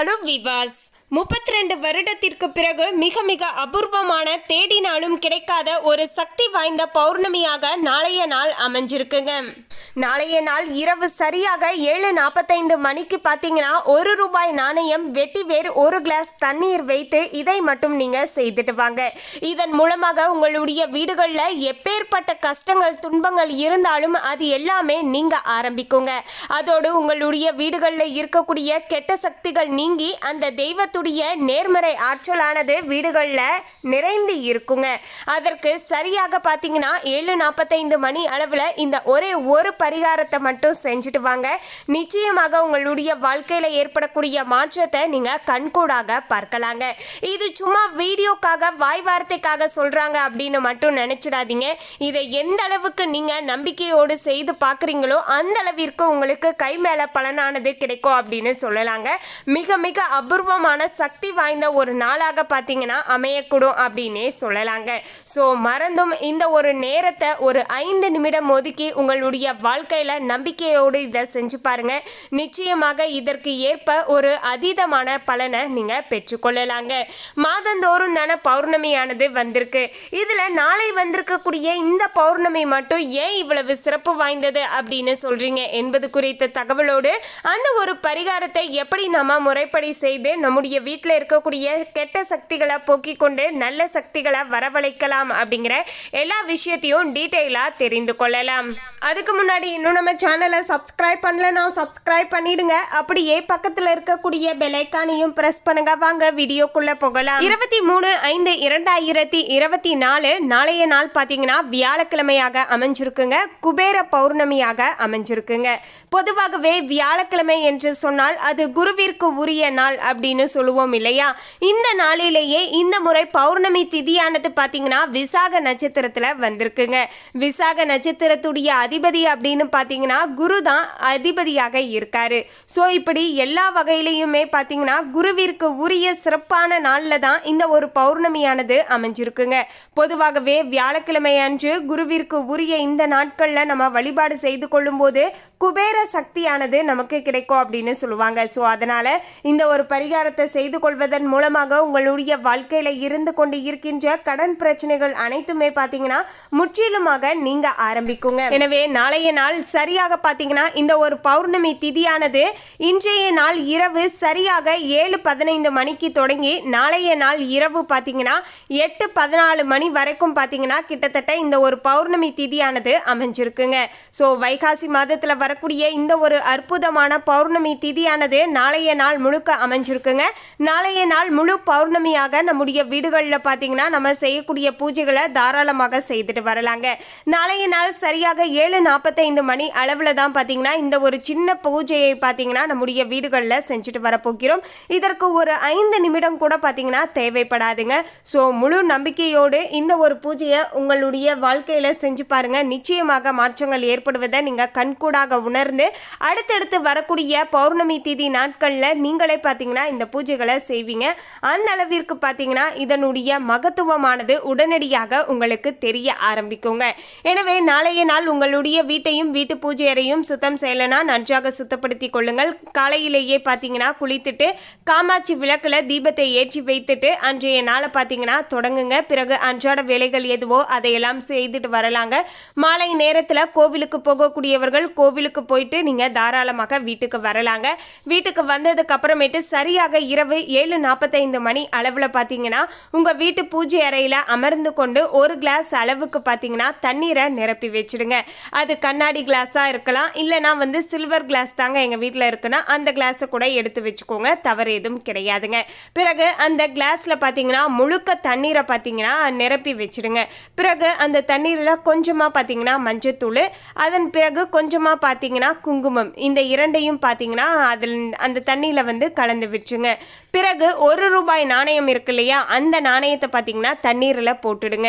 அனு விவாஸ் முப்பத்தி ரெண்டு வருடத்திற்கு பிறகு மிக மிக அபூர்வமான தேடினாலும் கிடைக்காத ஒரு சக்தி வாய்ந்த பௌர்ணமியாக நாளைய நாள் அமைஞ்சிருக்குங்க. நாளைய நாள் இரவு சரியாக ஏழு நாற்பத்தைந்து மணிக்கு பார்த்தீங்கன்னா ஒரு ரூபாய் நாணயம் வெட்டி வேறு ஒரு கிளாஸ் தண்ணீர் வைத்து இதை மட்டும் நீங்கள் செய்துட்டு வாங்க. இதன் மூலமாக உங்களுடைய வீடுகளில் எப்பேற்பட்ட கஷ்டங்கள் துன்பங்கள் இருந்தாலும் அது எல்லாமே நீங்கள் ஆரம்பிக்குங்க. அதோடு உங்களுடைய வீடுகளில் இருக்கக்கூடிய கெட்ட சக்திகள் நீ நீங்கி அந்த தெய்வத்துடைய நேர்மறை ஆற்றலானது வீடுகளில் நிறைந்து இருக்குங்க. அதற்கு சரியாக பார்த்தீங்கன்னா ஏழு நாற்பத்தைந்து மணி அளவில் இந்த ஒரே ஒரு பரிகாரத்தை மட்டும் செஞ்சுட்டு வாங்க. நிச்சயமாக உங்களுடைய வாழ்க்கையில் ஏற்படக்கூடிய மாற்றத்தை நீங்கள் கண்கூடாக பார்க்கலாங்க. இது சும்மா வீடியோக்காக வாய் வார்த்தைக்காக சொல்கிறாங்க அப்படின்னு மட்டும் நினச்சிடாதீங்க. இதை எந்த அளவுக்கு நீங்கள் நம்பிக்கையோடு செய்து பார்க்குறீங்களோ அந்த அளவிற்கு உங்களுக்கு கை மேலே பலனானது கிடைக்கும் அப்படின்னு சொல்லலாங்க. மிக மிக அபூர்வமான சக்தி வாய்ந்த ஒரு நாளாக பார்த்தீங்கன்னா அமையக்கூடும் அப்படின்னே சொல்லலாங்க. ஸோ மறந்தும் இந்த ஒரு நேரத்தை ஒரு ஐந்து நிமிடம் ஒதுக்கி உங்களுடைய வாழ்க்கையில் நம்பிக்கையோடு இதை செஞ்சு பாருங்க. நிச்சயமாக இதற்கு ஏற்ப ஒரு அதீதமான பலனை நீங்கள் பெற்றுக்கொள்ளலாங்க. மாதந்தோறும் தானே பௌர்ணமியானது வந்திருக்கு. இதில் நாளை வந்திருக்கக்கூடிய இந்த பௌர்ணமி மட்டும் ஏன் இவ்வளவு சிறப்பு வாய்ந்தது அப்படின்னு சொல்கிறீங்க என்பது குறித்த தகவலோடு அந்த ஒரு பரிகாரத்தை எப்படி நம்ம முறை முறைப்படி செய்து நம்முடைய வீட்டில் இருக்கக்கூடிய கெட்ட சக்திகளை போக்கிக் கொண்டு நல்ல சக்திகளை வரவழைக்கலாம் அப்படிங்கிற எல்லா விஷயத்தையும் டீட்டெயிலாக தெரிந்து கொள்ளலாம். அதுக்கு முன்னாடி இன்னும் நம்ம சேனலை சப்ஸ்கிரைப் பண்ணலன்னா சப்ஸ்கிரைப் பண்ணிடுங்க. அப்படியே பக்கத்தில் இருக்கக்கூடிய பெலைக்கானையும் ப்ரெஸ் பண்ணுங்க. வாங்க வீடியோக்குள்ளே போகலாம். இருபத்தி மூணு ஐந்து இரண்டாயிரத்தி இருபத்தி நாலு நாளைய நாள் பார்த்தீங்கன்னா வியாழக்கிழமையாக அமைஞ்சிருக்குங்க. குபேர பௌர்ணமியாக அமைஞ்சிருக்குங்க. பொதுவாகவே வியாழக்கிழமை என்று சொன்னால் அது குருவிற்கு உரிய நாள் அப்படின்னு சொல்லுவோம் இல்லையா? இந்த நாளிலேயே இந்த முறை பௌர்ணமி திதியானது பார்த்தீங்கன்னா விசாக நட்சத்திரத்தில் வந்திருக்குங்க. விசாக நட்சத்திரத்துடைய அதிபதி அப்படின்னு பார்த்தீங்கன்னா குரு தான் அதிபதியாக இருக்காரு. ஸோ இப்படி எல்லா வகையிலையுமே பார்த்தீங்கன்னா குருவிற்கு உரிய சிறப்பான நாளில் தான் இந்த ஒரு பௌர்ணமியானது அமைஞ்சிருக்குங்க. பொதுவாகவே வியாழக்கிழமை அன்று குருவிற்கு உரிய இந்த நாட்களில் நம்ம வழிபாடு செய்து கொள்ளும்போது குபேர சக்தியானது நமக்கு கிடைக்கும் அப்படின்னு சொல்லுவாங்க. ஸோ அதனால இந்த ஒரு பரிகாரத்தை செய்து கொள்வதன் மூலமாக உங்களுடைய வாழ்க்கையில இருந்து கொண்டு இருக்கின்ற கடன் பிரச்சனைகள் அனைத்துமே பார்த்தீங்கன்னா முற்றிலுமாக நீங்க ஆரம்பிக்குங்க. எனவே நாளைய நாள் சரியாக பார்த்தீங்கன்னா இந்த ஒரு பௌர்ணமி திதியானது இன்றைய நாள் இரவு சரியாக ஏழு பதினைந்து மணிக்கு தொடங்கி நாளைய நாள் இரவு பார்த்தீங்கன்னா எட்டு பதினாலு மணி வரைக்கும் பார்த்தீங்கன்னா கிட்டத்தட்ட இந்த ஒரு பௌர்ணமி திதியானது அமைஞ்சிருக்குங்க. ஸோ வைகாசி மாதத்தில் வரக்கூடிய இந்த ஒரு அற்புதமான பௌர்ணமி திதியானது நாளைய நாள் முழுக்க அமைஞ்சிருக்குங்க. நாளைய நாள் முழு பௌர்ணமியாக நம்முடைய வீடுகளில் பார்த்தீங்கன்னா நம்ம செய்யக்கூடிய பூஜைகளை தாராளமாக செய்துட்டு வரலாங்க. நாளைய நாள் சரியாக ஏழு நாற்பத்தைந்து மணி அளவில் தான் பார்த்தீங்கன்னா இந்த ஒரு சின்ன பூஜையை பார்த்தீங்கன்னா நம்முடைய வீடுகளில் செஞ்சுட்டு வரப்போகிறோம். இதற்கு ஒரு ஐந்து நிமிடம் கூட பார்த்தீங்கன்னா தேவைப்படாதுங்க. ஸோ முழு நம்பிக்கையோடு இந்த ஒரு பூஜையை உங்களுடைய வாழ்க்கையில் செஞ்சு பாருங்கள் நிச்சயமாக மாற்றங்கள் ஏற்படுவதை நீங்கள் கண்கூடாக உணர்ந்து அடுத்தடுத்து வரக்கூடிய பௌர்ணமி திதி நாட்களில் நீங்களே பார்த்தீங்கன்னா இந்த பூஜைகளை செய்வீங்க. அந்த அளவிற்கு பார்த்தீங்கன்னா இதனுடைய மகத்துவமானது உடனடியாக உங்களுக்கு தெரிய ஆரம்பிக்குங்க. எனவே நாளைய நாள் உங்கள் உங்களுடைய வீட்டையும் வீட்டு பூஜை அறையும் சுத்தம் செய்யலைன்னா நன்றாக சுத்தப்படுத்தி கொள்ளுங்கள். காலையிலேயே பார்த்தீங்கன்னா குளித்துட்டு காமாட்சி விளக்கில் தீபத்தை ஏற்றி வைத்துட்டு அன்றைய நாளை பார்த்தீங்கன்னா தொடங்குங்க. பிறகு அன்றாட வேலைகள் எதுவோ அதையெல்லாம் செய்துட்டு வரலாங்க. மாலை நேரத்தில் கோவிலுக்கு போகக்கூடியவர்கள் கோவிலுக்கு போயிட்டு நீங்கள் தாராளமாக வீட்டுக்கு வரலாங்க. வீட்டுக்கு வந்ததுக்கு அப்புறமேட்டு சரியாக இரவு ஏழு நாற்பத்தைந்து மணி அளவில் பார்த்தீங்கன்னா உங்கள் வீட்டு பூஜை அறையில் அமர்ந்து கொண்டு ஒரு கிளாஸ் அளவுக்கு பார்த்தீங்கன்னா தண்ணீரை நிரப்பி வச்சிடுங்க. அது கண்ணாடி கிளாஸாக இருக்கலாம். இல்லைனா வந்து சில்வர் கிளாஸ் தாங்க எங்கள் வீட்டில் இருக்குன்னா அந்த கிளாஸை கூட எடுத்து வச்சுக்கோங்க. தவறு எதுவும் கிடையாதுங்க. பிறகு அந்த கிளாஸில் பார்த்தீங்கன்னா முழுக்க தண்ணீரை பார்த்தீங்கன்னா நிரப்பி வச்சிடுங்க. பிறகு அந்த தண்ணீரில் கொஞ்சமாக பார்த்தீங்கன்னா மஞ்சத்தூள். அதன் பிறகு கொஞ்சமாக பார்த்தீங்கன்னா குங்குமம். இந்த இரண்டையும் பார்த்தீங்கன்னா அதில் அந்த தண்ணியில் வந்து கலந்து வச்சுங்க பிறகு ஒரு ரூபாய் நாணயம் இருக்கு இல்லையா அந்த நாணயத்தை பார்த்தீங்கன்னா தண்ணீரில் போட்டுடுங்க.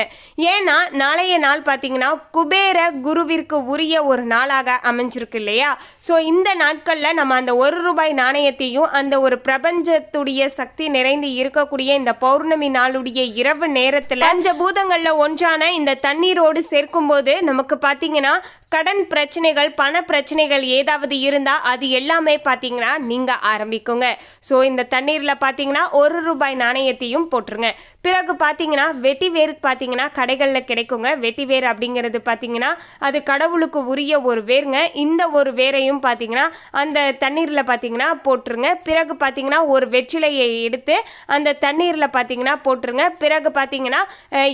ஏன்னா நாளைய நாள் பார்த்தீங்கன்னா குபேர குருவிற்கு உரிய ஒரு நாளாக அமைஞ்சிருக்கு இல்லையா? ஸோ இந்த நாட்களில் நம்ம அந்த ஒரு ரூபாய் நாணயத்தையும் அந்த ஒரு பிரபஞ்சத்துடைய சக்தி நிறைந்து இருக்கக்கூடிய இந்த பௌர்ணமி நாளுடைய இரவு நேரத்தில் பஞ்சபூதங்களில் ஒன்றான இந்த தண்ணீரோடு சேர்க்கும்போது நமக்கு பார்த்தீங்கன்னா கடன் பிரச்சனைகள் பண பிரச்சனைகள் ஏதாவது இருந்தால் அது எல்லாமே பார்த்தீங்கன்னா நீங்கள் ஆரம்பிக்குங்க. ஸோ இந்த தண்ணீரில் பார்த்தீங்கன்னா ஒரு ரூபாய் நாணயத்தையும் போட்டுருங்க. பிறகு பார்த்தீங்கன்னா வெட்டி வேருக்கு பார்த்தீங்கன்னா கடைகளில் கிடைக்குங்க. வெட்டி வேர் அப்படிங்கிறது பார்த்தீங்கன்னா அது கடவுளுக்கு உரிய ஒரு வேருங்க. இந்த ஒரு வேரையும் பார்த்தீங்கன்னா அந்த தண்ணீரில் பார்த்தீங்கன்னா போட்டுருங்க. பிறகு பார்த்தீங்கன்னா ஒரு வெற்றிலையை எடுத்து அந்த தண்ணீரில் பார்த்தீங்கன்னா போட்டுருங்க. பிறகு பார்த்தீங்கன்னா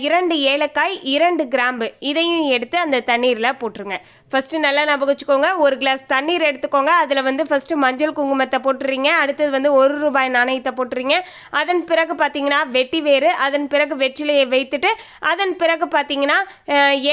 இரண்டு ஏலக்காய் இரண்டு கிராம்பு இதையும் எடுத்து அந்த தண்ணீரில் போட்டுருங்க. ஃபஸ்ட்டு நல்லா ஞாபகம் வச்சுக்கோங்க. ஒரு கிளாஸ் தண்ணீர் எடுத்துக்கோங்க. அதில் வந்து ஃபஸ்ட்டு மஞ்சள் குங்குமத்தை போட்டுறீங்க. அடுத்தது வந்து ஒரு ரூபாய் நாணயத்தை போட்டுறீங்க. அதன் பிறகு பார்த்தீங்கன்னா வெட்டி வேறு அதன் பிறகு வெற்றிலையை வைத்துட்டு அதன் பிறகு பார்த்தீங்கன்னா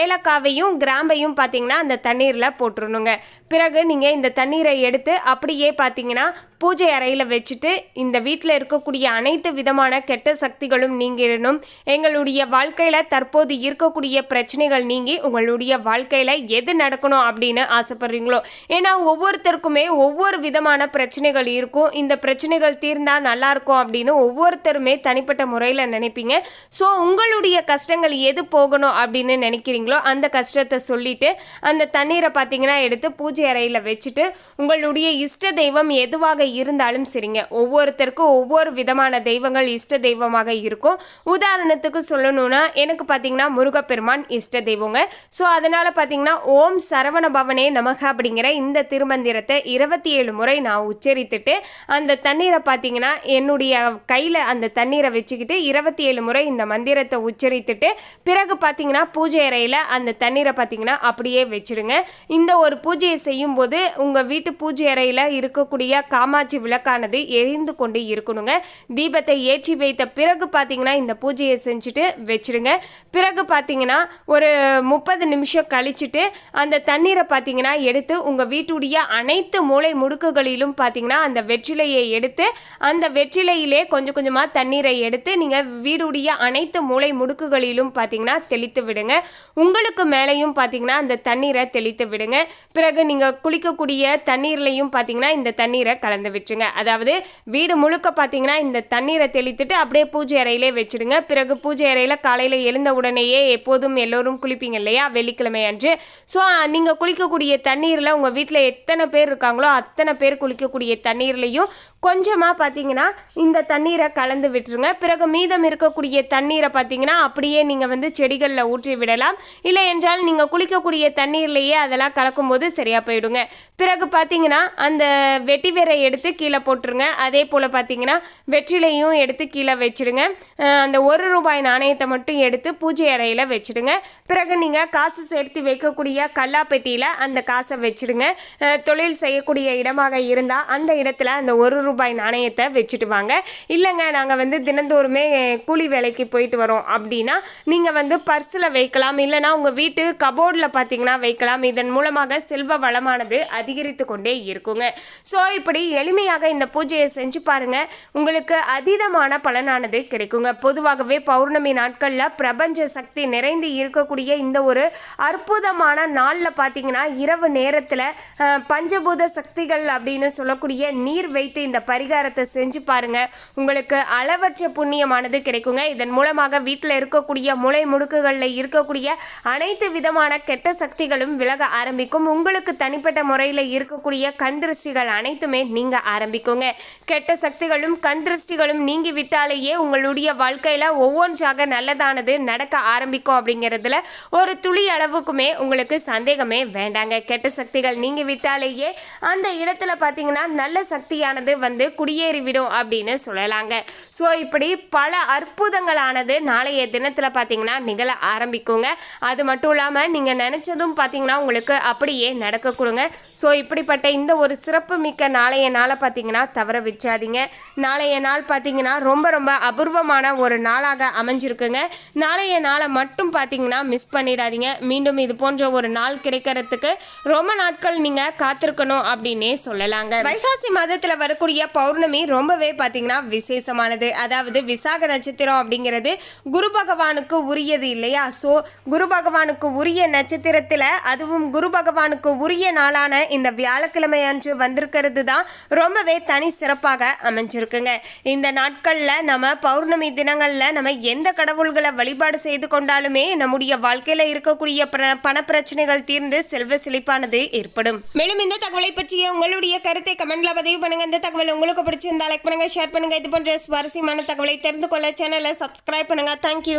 ஏலக்காவையும் கிராம்பையும் பார்த்தீங்கன்னா அந்த தண்ணீரில் போட்டுருணுங்க பிறகு நீங்கள் இந்த தண்ணீரை எடுத்து அப்படியே பார்த்தீங்கன்னா பூஜை அறையில் வச்சுட்டு இந்த வீட்டில் இருக்கக்கூடிய அனைத்து விதமான கெட்ட சக்திகளும் நீங்கிடணும். எங்களுடைய வாழ்க்கையில் தற்போது இருக்கக்கூடிய பிரச்சனைகள் நீங்கி உங்களுடைய வாழ்க்கையில் எது நடக்கணும் அப்படின்னு ஆசைப்படுறீங்களோ. ஏன்னா ஒவ்வொருத்தருக்குமே ஒவ்வொரு விதமான பிரச்சனைகள் இருக்கும். இந்த பிரச்சனைகள் தீர்ந்தால் நல்லாயிருக்கும் அப்படின்னு ஒவ்வொருத்தருமே தனிப்பட்ட முறையில் நினைப்பீங்க. ஸோ உங்களுடைய கஷ்டங்கள் எது போகணும் அப்படின்னு நினைக்கிறீங்களோ அந்த கஷ்டத்தை சொல்லிட்டு அந்த தண்ணீரை பார்த்தீங்கன்னா எடுத்து பூஜை அறையில் வச்சுட்டு உங்களுடைய இஷ்ட தெய்வம் எதுவாக இருந்தாலும் சரிங்க. ஒவ்வொருத்தருக்கும் ஒவ்வொரு விதமான தெய்வங்கள் இஷ்ட தெய்வமாக இருக்கும். உதாரணத்துக்கு சொல்லணும்னா எனக்கு பார்த்தீங்கன்னா முருகப்பெருமான் இஷ்ட தெய்வங்க. ஸோ அதனால் பார்த்தீங்கன்னா ஓம் சரவண பவனே நமக அப்படிங்கிற இந்த திருமந்திரத்தை இருபத்தி ஏழு முறை நான் உச்சரித்துட்டு அந்த தண்ணீரை பார்த்தீங்கன்னா என்னுடைய கையில் அந்த தண்ணீரை வச்சுக்கிட்டு இருபத்தி ஏழு முறை இந்த மந்திரத்தை உச்சரித்துட்டு பிறகு பார்த்தீங்கன்னா பூஜை அறையில் அந்த தண்ணீரை பார்த்தீங்கன்னா அப்படியே வச்சிடுங்க. இந்த ஒரு பூஜையை செய்யும்போது உங்கள் வீட்டு பூஜை அறையில் இருக்கக்கூடிய காம காமாட்சி விளக்கானது எரிந்து கொண்டு இருக்கணுங்க. தீபத்தை ஏற்றி வைத்த பிறகு பார்த்தீங்கன்னா இந்த பூஜையை செஞ்சுட்டு வச்சுருங்க. பிறகு பார்த்தீங்கன்னா ஒரு முப்பது நிமிஷம் கழிச்சுட்டு அந்த தண்ணீரை பார்த்தீங்கன்னா எடுத்து உங்கள் வீட்டுடைய அனைத்து மூளை முடுக்குகளிலும் பார்த்தீங்கன்னா அந்த வெற்றிலையை எடுத்து அந்த வெற்றிலையிலே கொஞ்சம் கொஞ்சமாக தண்ணீரை எடுத்து நீங்கள் வீடுடைய அனைத்து மூளை முடுக்குகளிலும் பார்த்தீங்கன்னா தெளித்து விடுங்க. உங்களுக்கு மேலேயும் பார்த்தீங்கன்னா அந்த தண்ணீரை தெளித்து விடுங்க. பிறகு நீங்கள் குளிக்கக்கூடிய தண்ணீர்லையும் பார்த்தீங்கன்னா இந்த தண்ணீரை கலந்து வச்சுங்க. அதாவது வீடு முழுக்க பார்த்தீங்கன்னா இந்த தண்ணீரை தெளித்துட்டு அப்படியே பூஜை அறையிலே வச்சிடுங்க. பிறகு பூஜை அறையில் காலையில் எழுந்த உடனேயே எப்போதும் எல்லோரும் குளிப்பீங்க இல்லையா? வெள்ளிக்கிழமை அன்று. ஸோ நீங்கள் குளிக்கக்கூடிய தண்ணீரில் உங்கள் வீட்டில் எத்தனை பேர் இருக்காங்களோ அத்தனை பேர் குளிக்கக்கூடிய தண்ணீர்லையும் கொஞ்சமாக பார்த்தீங்கன்னா இந்த தண்ணீரை கலந்து விட்டுருங்க. பிறகு மீதம் இருக்கக்கூடிய தண்ணீரை பார்த்தீங்கன்னா அப்படியே நீங்கள் வந்து செடிகளில் ஊற்றி விடலாம். இல்லை என்றால் நீங்கள் குளிக்கக்கூடிய தண்ணீர்லேயே அதெல்லாம் கலக்கும்போது சரியாக போயிடுங்க. பிறகு பார்த்தீங்கன்னா அந்த வெட்டி வேரை எடுத்து எடுத்து கீழே போட்டுருங்க. அதே போல் பார்த்தீங்கன்னா வெற்றிலையும் எடுத்து கீழே வச்சிடுங்க அந்த ஒரு ரூபாய் நாணயத்தை மட்டும் எடுத்து பூஜை அறையில் வச்சிடுங்க பிறகு நீங்கள் காசு சேர்த்து வைக்கக்கூடிய கல்லாப்பெட்டியில் அந்த காசை வச்சிடுங்க தொழில் செய்யக்கூடிய இடமாக இருந்தால் அந்த இடத்துல அந்த ஒரு ரூபாய் நாணயத்தை வச்சுட்டு வாங்க. இல்லைங்க நாங்கள் வந்து தினந்தோறுமே கூலி வேலைக்கு போயிட்டு வரோம் அப்படின்னா நீங்கள் வந்து பர்ஸில் வைக்கலாம். இல்லைனா உங்கள் வீட்டு கபோர்டில் பார்த்தீங்கன்னா வைக்கலாம். இதன் மூலமாக செல்வ வளமானது அதிகரித்து கொண்டே இருக்குங்க. ஸோ இப்படி எளிமையாக இந்த பூஜையை செஞ்சு பாருங்க. உங்களுக்கு அதீதமான பலனானது கிடைக்குங்க. பொதுவாகவே பௌர்ணமி நாட்களில் பிரபஞ்ச சக்தி நிறைந்து இருக்கக்கூடிய இந்த ஒரு அற்புதமான நாளில் பார்த்தீங்கன்னா இரவு நேரத்தில் பஞ்சபூத சக்திகள் அப்படின்னு சொல்லக்கூடிய நீர் வைத்து இந்த பரிகாரத்தை செஞ்சு பாருங்க. உங்களுக்கு அளவற்ற புண்ணியமானது கிடைக்குங்க. இதன் மூலமாக வீட்டில் இருக்கக்கூடிய முளை முடுக்குகளில் இருக்கக்கூடிய அனைத்து விதமான கெட்ட சக்திகளும் விலக ஆரம்பிக்கும். உங்களுக்கு தனிப்பட்ட முறையில் இருக்கக்கூடிய கண் திருஷ்டிகள் அனைத்துமே நீங்கள் நீங்க ஆரம்பிக்குங்க. கெட்ட சக்திகளும் கண் திருஷ்டிகளும் நீங்கி விட்டாலேயே உங்களுடைய வாழ்க்கையில ஒவ்வொன்றாக நல்லதானது நடக்க ஆரம்பிக்கும் அப்படிங்கிறதுல ஒரு துளி அளவுக்குமே உங்களுக்கு சந்தேகமே வேண்டாங்க. கெட்ட சக்திகள் நீங்கி விட்டாலேயே அந்த இடத்துல பார்த்தீங்கன்னா நல்ல சக்தியானது வந்து குடியேறிவிடும் அப்படின்னு சொல்லலாங்க. ஸோ இப்படி பல அற்புதங்களானது நாளைய தினத்தில் பார்த்தீங்கன்னா நிகழ ஆரம்பிக்குங்க. அது மட்டும் இல்லாமல் நீங்கள் நினச்சதும் பார்த்தீங்கன்னா உங்களுக்கு அப்படியே நடக்க கொடுங்க. ஸோ இப்படிப்பட்ட இந்த ஒரு சிறப்பு மிக்க நாளைய நாளை பார்த்தீங்கன்னா தவற வச்சாதீங்க நாளைய நாள் பார்த்தீங்கன்னா ரொம்ப ரொம்ப அபூர்வமான ஒரு நாளாக அமைஞ்சிருக்குங்க. நாளைய நாளை மட்டும் பார்த்தீங்கன்னா மிஸ் பண்ணிடாதீங்க. மீண்டும் இது போன்ற ஒரு நாள் கிடைக்கிறதுக்கு ரொம்ப நாட்கள் நீங்கள் காத்திருக்கணும் அப்படின்னே சொல்லலாங்க. வைகாசி மாதத்தில் வரக்கூடிய பௌர்ணமி ரொம்பவே பார்த்தீங்கன்னா விசேஷமானது. அதாவது விசாக நட்சத்திரம் அப்படிங்கிறது குரு பகவானுக்கு உரியது இல்லையா? ஸோ குரு பகவானுக்கு உரிய நட்சத்திரத்தில் அதுவும் குரு பகவானுக்கு உரிய நாளான இந்த வியாழக்கிழமை அன்று வந்திருக்கிறது தான் ரொம்பவே தனி சிறப்பாக அமைஞ்சிருக்குங்க. இந்த நாட்களில் நம்ம பௌர்ணமி தினங்களில் நம்ம எந்த கடவுள்களை வழிபாடு செய்து கொண்டாலுமே நம்முடைய வாழ்க்கையில் இருக்கக்கூடிய பிர- பண பிரச்சனைகள் தீர்ந்து செல்வ செழிப்பானது ஏற்படும். மேலும் இந்த தகவலை பற்றிய உங்களுடைய கருத்தை கமெண்ட்ல பதிவு பண்ணுங்க. இந்த தகவல் உங்களுக்கு பிடிச்சிருந்தா லைக் பண்ணுங்க ஷேர் பண்ணுங்க. இது போன்ற சுவாரஸ்யமான தகவலை தெரிந்து கொள்ள சேனலை சப்ஸ்கிரைப் பண்ணுங்க. தேங்க்யூ